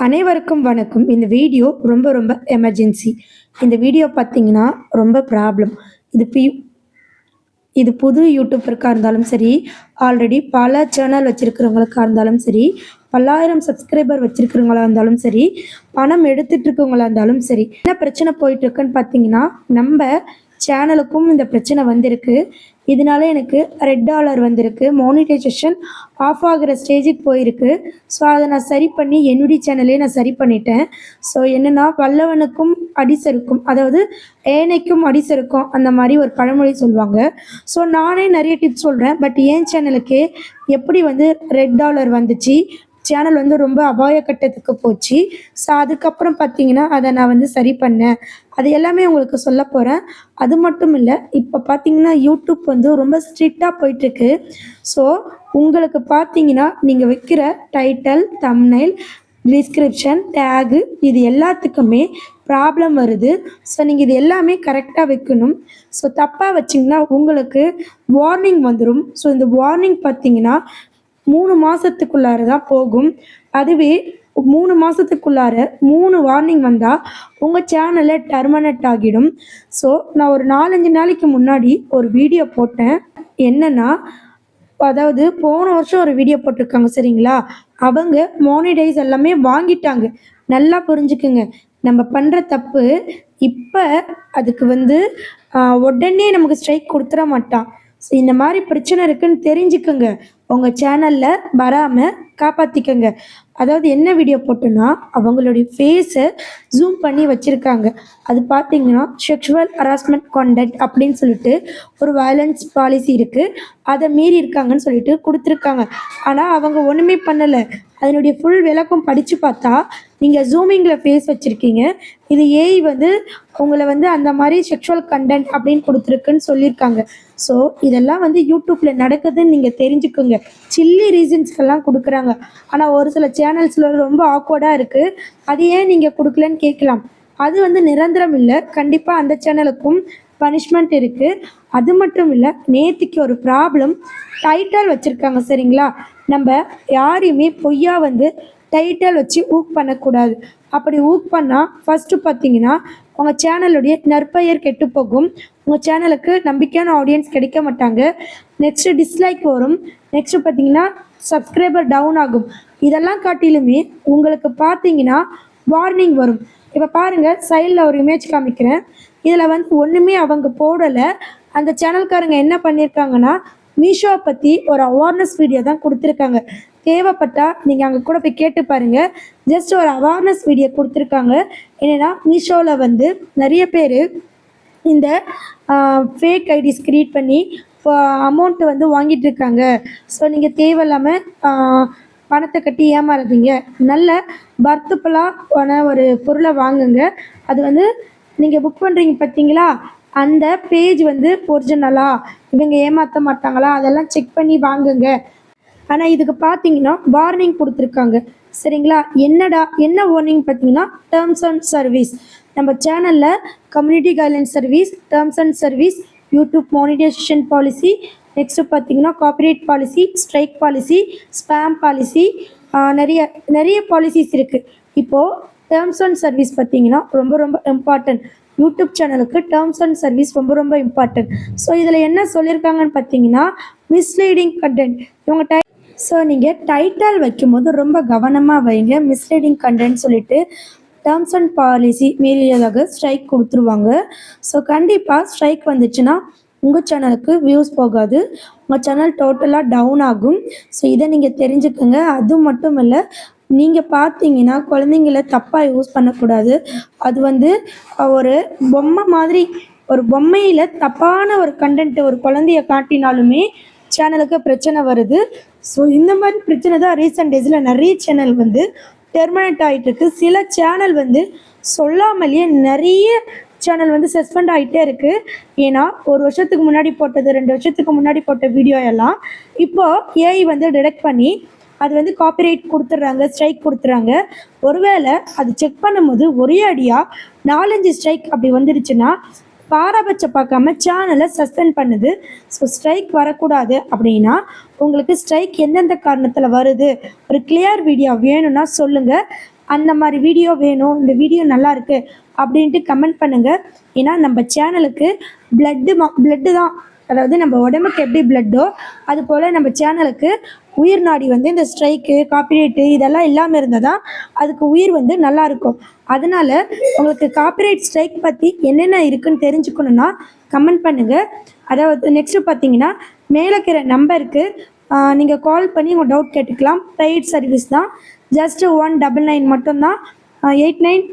அனைவருக்கும் வணக்கம். இந்த வீடியோ ரொம்ப ரொம்ப எமர்ஜென்சி இந்த வீடியோ பார்த்தீங்கன்னா ரொம்ப ப்ராப்ளம் இது பி இது புது யூடியூபருக்காக இருந்தாலும் சரி ஆல்ரெடி பல சேனல் வச்சுருக்கிறவங்களுக்காக இருந்தாலும் சரி பல்லாயிரம் சப்ஸ்கிரைபர் வச்சுருக்கிறவங்களா இருந்தாலும் சரி பணம் எடுத்துகிட்டு இருக்கவங்களா இருந்தாலும் சரி என்ன பிரச்சனை போயிட்டுருக்குன்னு பார்த்தீங்கன்னா நம்ம சேனலுக்கும் இந்த பிரச்சனை வந்திருக்கு. இதனால எனக்கு ரெட் டாலர் வந்திருக்கு. மோனிடைசேஷன் ஆஃப் ஆகிற ஸ்டேஜுக்கு போயிருக்கு. ஸோ அதை நான் சரி பண்ணி என்னுடைய சேனலே நான் சரி பண்ணிட்டேன். ஸோ என்னென்னா வல்லவனுக்கும் அடிசருக்கும் அதாவது ஏனைக்கும் அடிசருக்கும் அந்த மாதிரி ஒரு பழமொழி சொல்லுவாங்க ஸோ நானே நிறைய டிப்ஸ் சொல்கிறேன் பட் என் சேனலுக்கு எப்படி வந்து ரெட் டாலர் வந்துச்சு? சேனல் வந்து ரொம்ப அபாய கட்டத்துக்கு போச்சு. ஸோ அதுக்கப்புறம் பார்த்தீங்கன்னா அதை நான் வந்து சரி பண்ணேன். அது எல்லாமே உங்களுக்கு சொல்ல போகிறேன் அது மட்டும் இல்லை இப்போ பார்த்தீங்கன்னா யூடியூப் வந்து ரொம்ப ஸ்ட்ரிக்டாக போயிட்டுருக்கு. ஸோ உங்களுக்கு பார்த்தீங்கன்னா நீங்கள் வைக்கிற டைட்டில் தம்னைல் டிஸ்கிரிப்ஷன் டேகு இது எல்லாத்துக்குமே ப்ராப்ளம் வருது. ஸோ நீங்கள் இது எல்லாமே கரெக்டாக வைக்கணும். ஸோ தப்பாக வச்சிங்கன்னா உங்களுக்கு வார்னிங் வந்துடும் ஸோ இந்த வார்னிங் பார்த்தீங்கன்னா மூணு மாதத்துக்குள்ளார தான் போகும். அதுவே மூணு மாதத்துக்குள்ளார மூணு வார்னிங் வந்தால் உங்கள் சேனலை டெர்மினேட் ஆகிடும். ஸோ நான் ஒரு நாலஞ்சு நாளைக்கு முன்னாடி ஒரு வீடியோ போட்டேன். என்னென்னா அதாவது போன வருஷம் ஒரு வீடியோ போட்டிருக்காங்க சரிங்களா? அவங்க மோனிடைஸ் எல்லாமே வாங்கிட்டாங்க. நல்லா புரிஞ்சுக்குங்க. நம்ம பண்ணுற தப்பு இப்போ அதுக்கு வந்து உடனே நமக்கு ஸ்ட்ரைக் கொடுத்துட மாட்டான். இந்த மாதிரி பிரச்சனை இருக்குன்னு தெரிஞ்சுக்கோங்க. உங்கள் சேனலில் வராமல் காப்பாற்றிக்கோங்க அதாவது என்ன வீடியோ போட்டோன்னா அவங்களுடைய ஃபேஸை ஜூம் பண்ணி வச்சுருக்காங்க. அது பார்த்தீங்கன்னா செக்ஷுவல் ஹராஸ்மெண்ட் கான்டக்ட் அப்படின்னு சொல்லிட்டு ஒரு வயலன்ஸ் பாலிசி இருக்குது அதை மீறி இருக்காங்கன்னு சொல்லிட்டு கொடுத்துருக்காங்க. ஆனால் அவங்க ஒன்றுமே பண்ணலை. அதனுடைய ஃபுல் விளக்கம் படித்து பார்த்தா நீங்கள் ஜூமிங்கில் ஃபேஸ் வச்சுருக்கீங்க. இது ஏஐ வந்து உங்களை வந்து அந்த மாதிரி செக்ஷுவல் கண்டென்ட் அப்படின்னு கொடுத்துருக்குன்னு சொல்லியிருக்காங்க. ஸோ இதெல்லாம் வந்து யூடியூப்பில் நடக்குதுன்னு நீங்கள் தெரிஞ்சுக்கோங்க. சில்லி ரீசன்ஸ்க்கெல்லாம் கொடுக்குறாங்க. ஆனால் ஒரு சில சேனல்ஸில் ரொம்ப ஆக்வர்டாக இருக்குது அது ஏன் நீங்கள் கொடுக்கலன்னு கேட்கலாம். அது வந்து நிரந்தரம் இல்லை. கண்டிப்பாக அந்த சேனலுக்கும் பனிஷ்மெண்ட் இருக்குது அது மட்டும் இல்லை நேத்திக்கு ஒரு ப்ராப்ளம் டைட்டல் வச்சுருக்காங்க சரிங்களா? நம்ம யாரையுமே பொய்யா வந்து டைட்டல் வச்சு ஊக் பண்ணக்கூடாது. அப்படி ஊக் பண்ணால் ஃபஸ்ட்டு பார்த்தீங்கன்னா உங்கள் சேனலுடைய நற்பெயர் கெட்டு போகும். உங்கள் சேனலுக்கு நம்பிக்கையான ஆடியன்ஸ் கிடைக்க மாட்டாங்க. நெக்ஸ்ட்டு டிஸ்லைக் வரும். நெக்ஸ்ட்டு பார்த்தீங்கன்னா சப்ஸ்கிரைபர் டவுன் ஆகும். இதெல்லாம் காட்டிலுமே உங்களுக்கு பார்த்தீங்கன்னா வார்னிங் வரும். இப்போ பாருங்கள் சைடில் ஒரு இமேஜ் காமிக்கிறேன். இதில் வந்து ஒன்றுமே அவங்க போடலை. அந்த சேனல்காரங்க என்ன பண்ணியிருக்காங்கன்னா மீஷோவை பற்றி ஒரு அவேர்னஸ் வீடியோ தான் கொடுத்துருக்காங்க. தேவைப்பட்டால் நீங்கள் அங்கே கூட போய் கேட்டு பாருங்கள் ஜஸ்ட் ஒரு அவேர்னஸ் வீடியோ கொடுத்துருக்காங்க. என்னென்னா மீஷோவில் வந்து நிறைய பேர் இந்த ஃபேக் ஐடிஸ் க்ரியேட் பண்ணி அமௌண்ட்டு வந்து வாங்கிட்டு இருக்காங்க. ஸோ நீங்கள் தேவையில்லாமல் பணத்தை கட்டி ஏமாறாதீங்க. நல்ல பர்த்துப்பலான ஒரு பொருளை வாங்குங்க. அது வந்து நீங்கள் புக் பண்ணுறீங்க பார்த்தீங்களா அந்த பேஜ் வந்து ஒரிஜினலா இவங்க ஏமாற்ற மாட்டாங்களா? அதெல்லாம் செக் பண்ணி வாங்குங்க. ஆனால் இதுக்கு பார்த்தீங்கன்னா வார்னிங் கொடுத்துருக்காங்க. சரிங்களா? என்னடா என்ன வார்னிங் பார்த்தீங்கன்னா டேர்ம்ஸ் அண்ட் சர்வீஸ் நம்ம சேனலில் community guideline service terms and service YouTube monetisation policy next பார்த்தீங்கன்னா copyright policy strike policy spam policy நிறைய நிறைய பாலிசிஸ் இருக்குது இப்போது டேர்ம்ஸ் அண்ட் சர்வீஸ் பார்த்தீங்கன்னா ரொம்ப ரொம்ப இம்பார்ட்டன்ட் யூடியூப் சேனலுக்கு டேர்ம்ஸ் அண்ட் சர்வீஸ் ரொம்ப ரொம்ப இம்பார்ட்டன்ட் ஸோ இதில் என்ன சொல்லியிருக்காங்கன்னு பார்த்தீங்கன்னா மிஸ்லீடிங் கண்டென்ட் இவங்க டை ஸோ நீங்கள் டைட்டில் வைக்கும்போது ரொம்ப கவனமாக வைங்க. மிஸ்லீடிங் கண்டென்ட் சொல்லிட்டு டேர்ம்ஸ் அண்ட் பாலிசி மீறியதாக ஸ்ட்ரைக் கொடுத்துருவாங்க. ஸோ கண்டிப்பாக ஸ்ட்ரைக் வந்துச்சுன்னா உங்கள் சேனலுக்கு வியூஸ் போகாது. உங்கள் சேனல் டோட்டலாக டவுன் ஆகும். ஸோ இதை நீங்கள் தெரிஞ்சுக்கோங்க. அது மட்டும் இல்லை நீங்கள் பார்த்தீங்கன்னா குழந்தைங்கள தப்பாக யூஸ் பண்ணக்கூடாது. அது வந்து ஒரு பொம்மை மாதிரி ஒரு பொம்மையில் தப்பான ஒரு கண்டென்ட் ஒரு குழந்தைய காட்டினாலுமே சேனலுக்கு பிரச்சனை வருது. ஸோ இந்த மாதிரி பிரச்சனை தான் ரீசெண்ட் டேஸில் நிறைய சேனல் வந்து டெர்மினேட் ஆகிட்டுருக்கு சில சேனல் வந்து சொல்லாமலேயே நிறைய சேனல் வந்து சஸ்பெண்ட் ஆகிட்டே இருக்குது ஏன்னா ஒரு வருஷத்துக்கு முன்னாடி போட்டது ரெண்டு வருஷத்துக்கு முன்னாடி போட்ட வீடியோ எல்லாம் இப்போது ஏஐ வந்து டிடெக்ட் பண்ணி அது வந்து காப்பிரைட் கொடுத்துட்றாங்க ஸ்ட்ரைக் கொடுத்துறாங்க ஒருவேளை அது செக் பண்ணும்போது ஒரே அடியாக நாலஞ்சு ஸ்ட்ரைக் அப்படி வந்துடுச்சுன்னா பாரபட்சம் பார்க்காம சேனலை சஸ்பெண்ட் பண்ணுது. ஸோ ஸ்ட்ரைக் வரக்கூடாது அப்படின்னா உங்களுக்கு ஸ்ட்ரைக் எந்தெந்த காரணத்தில் வருது? ஒரு கிளியர் வீடியோ வேணும்னா சொல்லுங்கள் அந்த மாதிரி வீடியோ வேணும் இந்த வீடியோ நல்லா இருக்குது அப்படின்ட்டு கமெண்ட் பண்ணுங்கள் ஏன்னா நம்ம சேனலுக்கு பிளட்டு மா பிளட்டு தான். அதாவது நம்ம உடம்புக்கு எப்படி பிளட்டோ அது போல் நம்ம சேனலுக்கு உயிர் நாடி வந்து இந்த ஸ்ட்ரைக்கு காப்பிரைட்டு இதெல்லாம் இல்லாமல் இருந்தால் தான் அதுக்கு உயிர் வந்து நல்லா இருக்கும். அதனால உங்களுக்கு காப்பிரைட் ஸ்ட்ரைக் பற்றி என்னென்ன இருக்குன்னு தெரிஞ்சுக்கணுன்னா கமெண்ட் பண்ணுங்கள் அதாவது நெக்ஸ்ட்டு பார்த்தீங்கன்னா மேலே இருக்கிற நம்பருக்கு நீங்கள் கால் பண்ணி உங்கள் டவுட் கேட்டுக்கலாம். பெய்ட் சர்வீஸ் தான். ஜஸ்ட்டு ஒன் டபுள் நைன் மட்டும்தான். Eight nine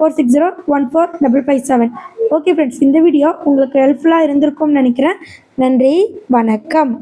four six zero one four double five seven okay friends இந்த வீடியோ உங்களுக்கு ஹெல்ப்ஃபுல்லாக இருந்திருக்கும்னு நினைக்கிறேன். நன்றி வணக்கம்.